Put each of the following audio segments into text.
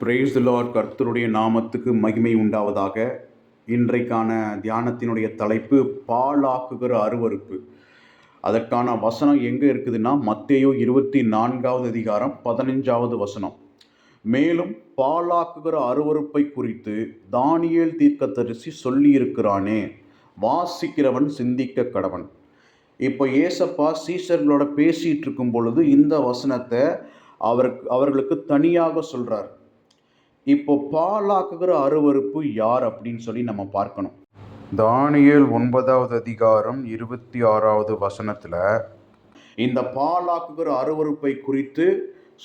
Brace Lord கர்த்தருடைய நாமத்துக்கு மகிமை உண்டாவதாக. இன்றைக்கான தியானத்தினுடைய தலைப்பு பாழாக்குகிற அருவருப்பு. அதற்கான வசனம் எங்கே இருக்குதுன்னா மத்தேயு இருபத்தி நான்காவது அதிகாரம் பதினஞ்சாவது வசனம். மேலும் பாழாக்குகிற அருவருப்பை குறித்து தானியேல் தீர்க்கதரிசி சொல்லியிருக்கிறானே வாசிக்கிறவன் சிந்திக்க கடவன். இப்போ ஏசப்பா சீசர்களோட பேசிகிட்டு இருக்கும் பொழுது இந்த வசனத்தை அவருக்கு அவர்களுக்கு தனியாக சொல்கிறார் இப்போ பாலாக்குகிற அருவருப்பு யார் அப்படின்னு சொல்லி நம்ம பார்க்கணும். தானியேல் ஒன்பதாவது அதிகாரம் இருபத்தி ஆறாவது வசனத்தில் இந்த பாலாக்குகிற அருவருப்பை குறித்து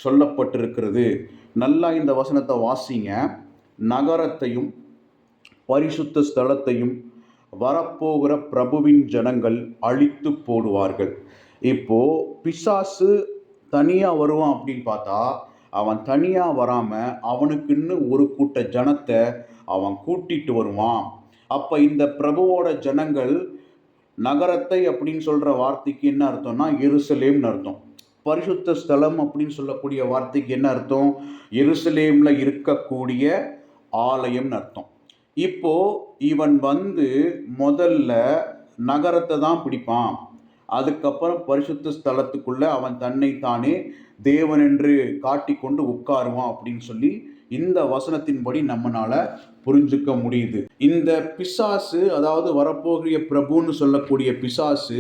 சொல்லப்பட்டிருக்கிறது. நல்லா இந்த வசனத்தை வாசிங்க. நகரத்தையும் பரிசுத்த ஸ்தலத்தையும் வரப்போகிற பிரபுவின் ஜனங்கள் அழித்து போடுவார்கள். இப்போ பிசாசு தனியாக வருவான் அப்படின்னு பார்த்தா அவன் தனியாக வராமல் அவனுக்குன்னு ஒரு கூட்ட ஜனத்தை அவன் கூட்டிட்டு வருவான். அப்போ இந்த பிரபுவோட ஜனங்கள் நகரத்தை அப்படின்னு சொல்கிற வார்த்தைக்கு என்ன அர்த்தம்னா எருசலேம்னு அர்த்தம். பரிசுத்த ஸ்தலம் அப்படின்னு சொல்லக்கூடிய வார்த்தைக்கு என்ன அர்த்தம்? எருசலேமில் இருக்கக்கூடிய ஆலயம்னு அர்த்தம். இப்போது இவன் வந்து முதல்ல நகரத்தை தான் பிடிப்பான். அதுக்கப்புறம் பரிசுத்த ஸ்தலத்துக்குள்ள அவன் தன்னை தானே தேவன் என்று காட்டிக்கொண்டு உட்காருவான் அப்படின்னு சொல்லி இந்த வசனத்தின்படி நம்மளால புரிஞ்சுக்க முடியுது. இந்த பிசாசு அதாவது வரப்போகிற பிரபுன்னு சொல்லக்கூடிய பிசாசு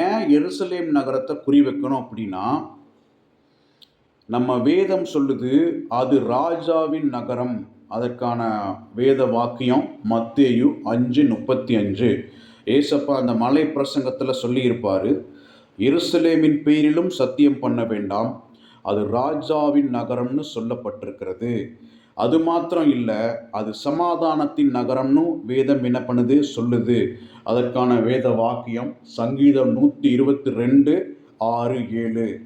ஏன் எருசலேம் நகரத்தை குறி வைக்கணும் அப்படின்னா நம்ம வேதம் சொல்லுது அது ராஜாவின் நகரம். அதற்கான வேத வாக்கியம் மத்தேயு அஞ்சு முப்பத்தி அஞ்சு. ஏசப்பா அந்த மலை பிரசங்கத்தில் சொல்லியிருப்பார் எருசலேமின் பேரிலும் சத்தியம் பண்ண வேண்டாம். அது ராஜாவின் நகரம்னு சொல்லப்பட்டிருக்கிறது. அது மாத்திரம் இல்லை அது சமாதானத்தின் நகரம்னு வேதம் என்ன பண்ணுது? சொல்லுது. அதற்கான வேத வாக்கியம் சங்கீதம் நூற்றி இருபத்தி ரெண்டு ஆறு ஏழு.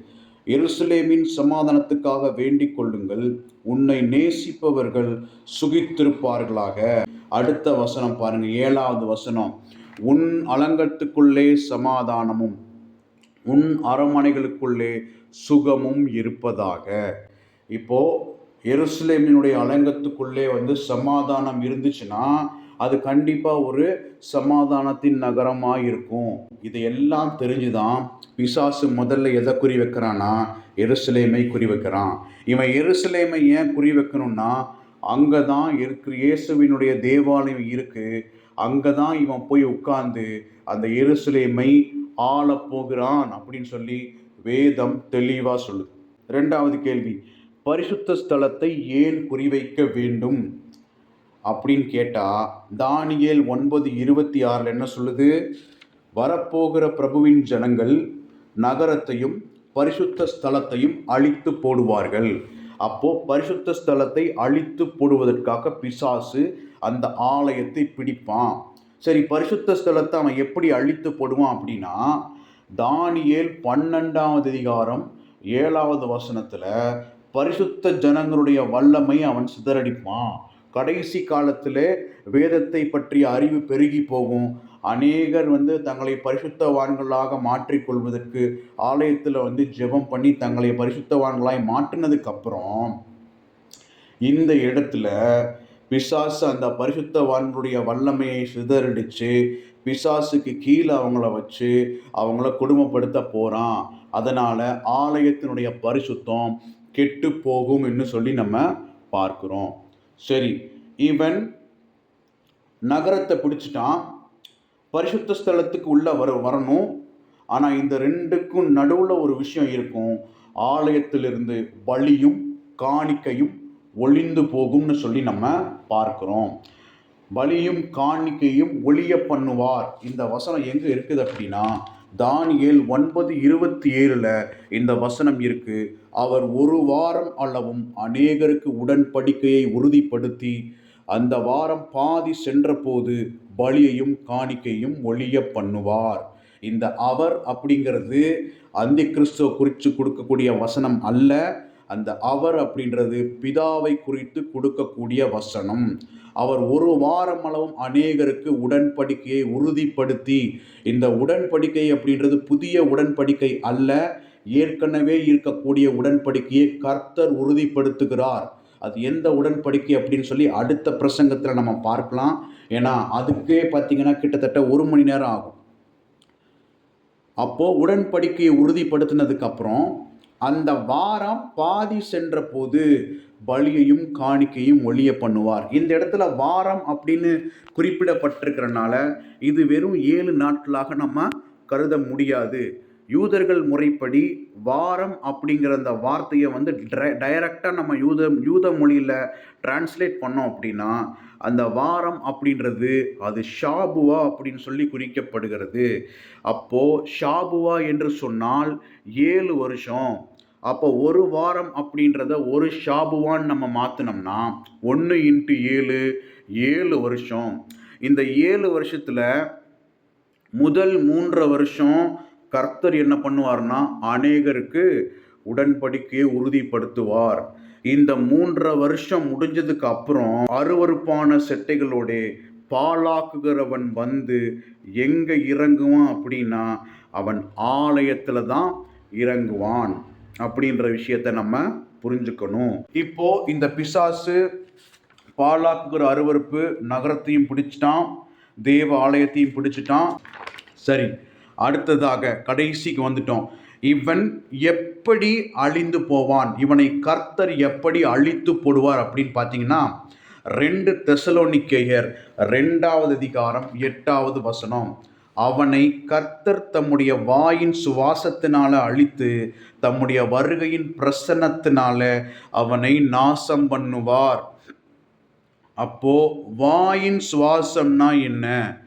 எருசலேமின் சமாதானத்துக்காக வேண்டிக் கொள்ளுங்கள். உன்னை நேசிப்பவர்கள் சுகித்திருப்பார்களாக. அடுத்த வசனம் பாருங்க ஏழாவது வசனம். உன் அலங்கத்துக்குள்ளே சமாதானமும் உன் அரண்மனைகளுக்குள்ளே சுகமும் இருப்பதாக. இப்போ எருசலேமினுடைய அலங்கத்துக்குள்ளே வந்து சமாதானம் இருந்துச்சுன்னா அது கண்டிப்பாக ஒரு சமாதானத்தின் நகரமாக இருக்கும். இதையெல்லாம் தெரிஞ்சுதான் பிசாசு முதல்ல எதை குறி வைக்கிறான்னா எருசலேமை குறி வைக்கிறான். இவன் எருசலேமை ஏன் குறி வைக்கணும்னா அங்கே தான் இருக்கிற இயேசுவினுடைய தேவாலயம் இருக்குது அங்கே தான் இவன் போய் உட்கார்ந்து அந்த எருசலேமை ஆளப்போகிறான் அப்படின்னு சொல்லி வேதம் தெளிவாக சொல்லுது. ரெண்டாவது கேள்வி பரிசுத்த ஸ்தலத்தை ஏன் குறிவைக்க வேண்டும்? அப்படின்னு கேட்டால் தானியேல் ஒன்பது இருபத்தி ஆறில் என்ன சொல்லுது? வரப்போகிற பிரபுவின் ஜனங்கள் நகரத்தையும் பரிசுத்த ஸ்தலத்தையும் அழித்து போடுவார்கள். அப்போது பரிசுத்த ஸ்தலத்தை அழித்து போடுவதற்காக பிசாசு அந்த ஆலயத்தை பிடிப்பான். சரி பரிசுத்த ஸ்தலத்தை அவன் எப்படி அழித்து போடுவான் அப்படின்னா தானியேல் பன்னெண்டாவது அதிகாரம் ஏழாவது வசனத்தில் பரிசுத்த ஜனங்களுடைய வல்லமை அவன் சிதறடிப்பான். கடைசி காலத்தில் வேதத்தை பற்றிய அறிவு பெருகி போகும். அநேகர் வந்து தங்களை பரிசுத்தவான்களாக மாற்றிக்கொள்வதற்கு ஆலயத்தில் வந்து ஜெபம் பண்ணி தங்களை பரிசுத்தவான்களாய் மாற்றினதுக்கப்புறம் இந்த இடத்துல பிசாசு அந்த பரிசுத்தவான்களுடைய வல்லமையை சிதறடிச்சு பிசாசுக்கு கீழே அவங்கள வச்சு அவங்கள குடும்பப்படுத்த போகிறான் அதனால் ஆலயத்தினுடைய பரிசுத்தம் கெட்டு போகும் என்று சொல்லி நம்ம பார்க்குறோம். சரி இவன் நகரத்தை பிடிச்சிட்டான். பரிசுத்த ஸ்தலத்துக்கு உள்ளே வர வரணும். ஆனால் இந்த ரெண்டுக்கும் நடுவில் ஒரு விஷயம் இருக்கும். ஆலயத்திலிருந்து பலியும் காணிக்கையும் ஒளிந்து போகும்னு சொல்லி நம்ம பார்க்குறோம். பலியும் காணிக்கையும் ஒளிய பண்ணுவார். இந்த வசனம் எங்கே இருக்குது அப்படின்னா தானியேல் ஒன்பது இருபத்தி ஏழில் இந்த வசனம் இருக்கு. அவர் ஒரு வாரம் அளவும் அநேகருக்கு உடன்படிக்கையை உறுதிப்படுத்தி அந்த வாரம் பாதி சென்றபோது பலியையும் காணிக்கையும் ஒளிய பண்ணுவார். இந்த அவர் அப்படிங்கிறது அந்தி கிறிஸ்துவ குறித்து கொடுக்கக்கூடிய வசனம் அல்ல. அந்த அவர் அப்படின்றது பிதாவை குறித்து கொடுக்கக்கூடிய வசனம். அவர் ஒரு வாரம் அளவும் அநேகருக்கு உடன்படிக்கையை உறுதிப்படுத்தி இந்த உடன்படிக்கை அப்படின்றது புதிய உடன்படிக்கை அல்ல ஏற்கனவே இருக்கக்கூடிய உடன்படிக்கையை கர்த்தர் உறுதிப்படுத்துகிறார். அது எந்த உடன்படிக்கை அப்படின்னு சொல்லி அடுத்த பிரசங்கத்தில் நம்ம பார்க்கலாம். ஏன்னா அதுக்கே பார்த்தீங்கன்னா கிட்டத்தட்ட ஒரு மணி நேரம் ஆகும். அப்போது உடன்படிக்கையை உறுதிப்படுத்தினதுக்கப்புறம் அந்த வாரம் பாதி சென்ற போது பலியையும் காணிக்கையும் ஒழிய பண்ணுவார். இந்த இடத்துல வாரம் அப்படின்னு குறிப்பிடப்பட்டிருக்கிறனால இது வெறும் ஏழு நாட்களாக நம்ம கருத முடியாது. யூதர்கள் முறைப்படி வாரம் அப்படிங்கிற அந்த வார்த்தையை வந்து டைரக்டாக நம்ம யூத யூத மொழியில் டிரான்ஸ்லேட் பண்ணோம் அப்படின்னா அந்த வாரம் அப்படின்றது அது ஷாபுவா அப்படின்னு சொல்லி குறிக்கப்படுகிறது. அப்போது ஷாபுவா என்று சொன்னால் ஏழு வருஷம் அப்போ ஒரு வாரம் அப்படின்றத ஒரு ஷாபுவான் நம்ம மாற்றினோம்னா ஒன்று இன்ட்டு ஏழு ஏழு வருஷம். இந்த ஏழு வருஷத்தில் முதல் மூன்றரை வருஷம் கர்த்தர் என்ன பண்ணுவார்னா அநேகருக்கு உடன்படிக்கையை உறுதிப்படுத்துவார். இந்த மூன்றரை வருஷம் முடிஞ்சதுக்கு அப்புறம் அருவருப்பான செட்டைகளோட பாலாக்குகிறவன் வந்து எங்கே இறங்குவான் அப்படின்னா அவன் ஆலயத்தில் தான் இறங்குவான். அப்படின்ற விஷயத்த நம்ம புரிஞ்சுக்கணும். இப்போ இந்த பிசாசு பாலாக்குகிற அருவருப்பு நகரத்தையும் பிடிச்சிட்டான் தேவ ஆலயத்தையும் பிடிச்சிட்டான். சரி அடுத்ததாக கடைசிக்கு வந்துட்டோம். இவன் எப்படி அழிந்து போவான்? இவனை கர்த்தர் எப்படி அழித்து போடுவார் அப்படின்னு பார்த்தீங்கன்னா ரெண்டு தெசலோனிக்கேயர் ரெண்டாவது அதிகாரம் எட்டாவது வசனம். அவனை கர்த்தர் தம்முடைய வாயின் சுவாசத்தினால அழித்து தம்முடைய வருகையின் பிரசன்னத்தினால அவனை நாசம் பண்ணுவார். அப்போ வாயின் சுவாசம்னா என்ன?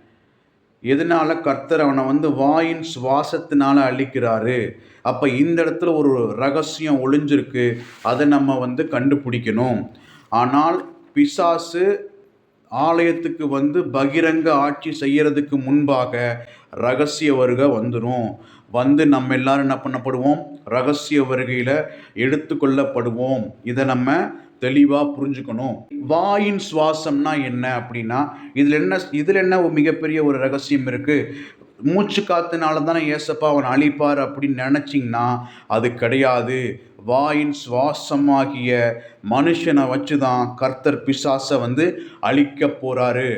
எதனால கர்த்தர் அவனை வந்து வாயின் சுவாசத்தினால அழிக்கிறாரு? அப்போ இந்த இடத்துல ஒரு ரகசியம் ஒளிஞ்சிருக்கு. அதை நம்ம வந்து கண்டுபிடிக்கணும். ஆனால் பிசாசு ஆலயத்துக்கு வந்து பகிரங்க ஆட்சி செய்யறதுக்கு முன்பாக ரகசிய வருகை வந்துடும் வந்து நம்ம எல்லாரும் என்ன பண்ணப்படுவோம்? ரகசிய வருகையில் எடுத்துக்கொள்ளப்படுவோம் இதை நம்ம தெளிவாக புரிஞ்சுக்கணும். வாயின் சுவாசம்னா என்ன அப்படின்னா இதில் என்ன இதில் என்ன ஒரு மிகப்பெரிய ஒரு ரகசியம் இருக்குது மூச்சு காத்துனால தானே ஏசப்பா அவன் அழிப்பார் அப்படின்னு நினச்சிங்கன்னா அது கிடையாது. வாயின் சுவாசமாகிய மனுஷனை வச்சு தான் கர்த்தர் பிசாசை வந்து அழிக்க போகிறாரு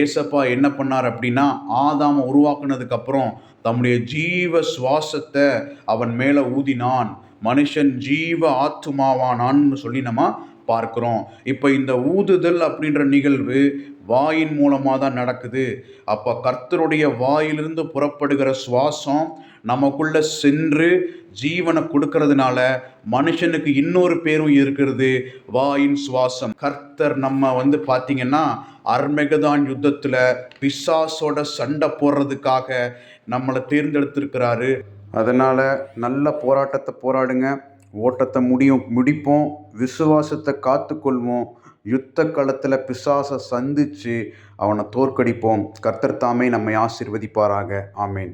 ஏசப்பா என்ன பண்ணார் அப்படின்னா ஆதாம உருவாக்குனதுக்கப்புறம் தம்முடைய ஜீவ சுவாசத்தை அவன் மேலே ஊதினான். மனுஷன் ஜீவ ஆத்துமாவானான்னு சொல்லி நம்ம பார்க்குறோம். இப்போ இந்த ஊதுதல் அப்படின்ற நிகழ்வு வாயின் மூலமாக தான் நடக்குது. அப்போ கர்த்தருடைய வாயிலிருந்து புறப்படுகிற சுவாசம் நமக்குள்ள சென்று ஜீவனை கொடுக்கறதுனால மனுஷனுக்கு இன்னொரு பேரும் இருக்கிறது வாயின் சுவாசம். கர்த்தர் நம்ம வந்து பார்த்திங்கன்னா அர்மெகதான் யுத்தத்தில் பிசாசோட சண்டை போடுறதுக்காக நம்மளை தேர்ந்தெடுத்திருக்கிறாரு. அதனால் நல்ல போராட்டத்தை போராடுங்க. ஓட்டத்தை முடியும் முடிப்போம் விசுவாசத்தை காத்துக்கொள்வோம். யுத்த களத்தில் பிசாசை சந்தித்து அவனை தோற்கடிப்போம். கர்த்தர் தாமே நம்மை ஆசிர்வதிப்பாராக. ஆமேன்.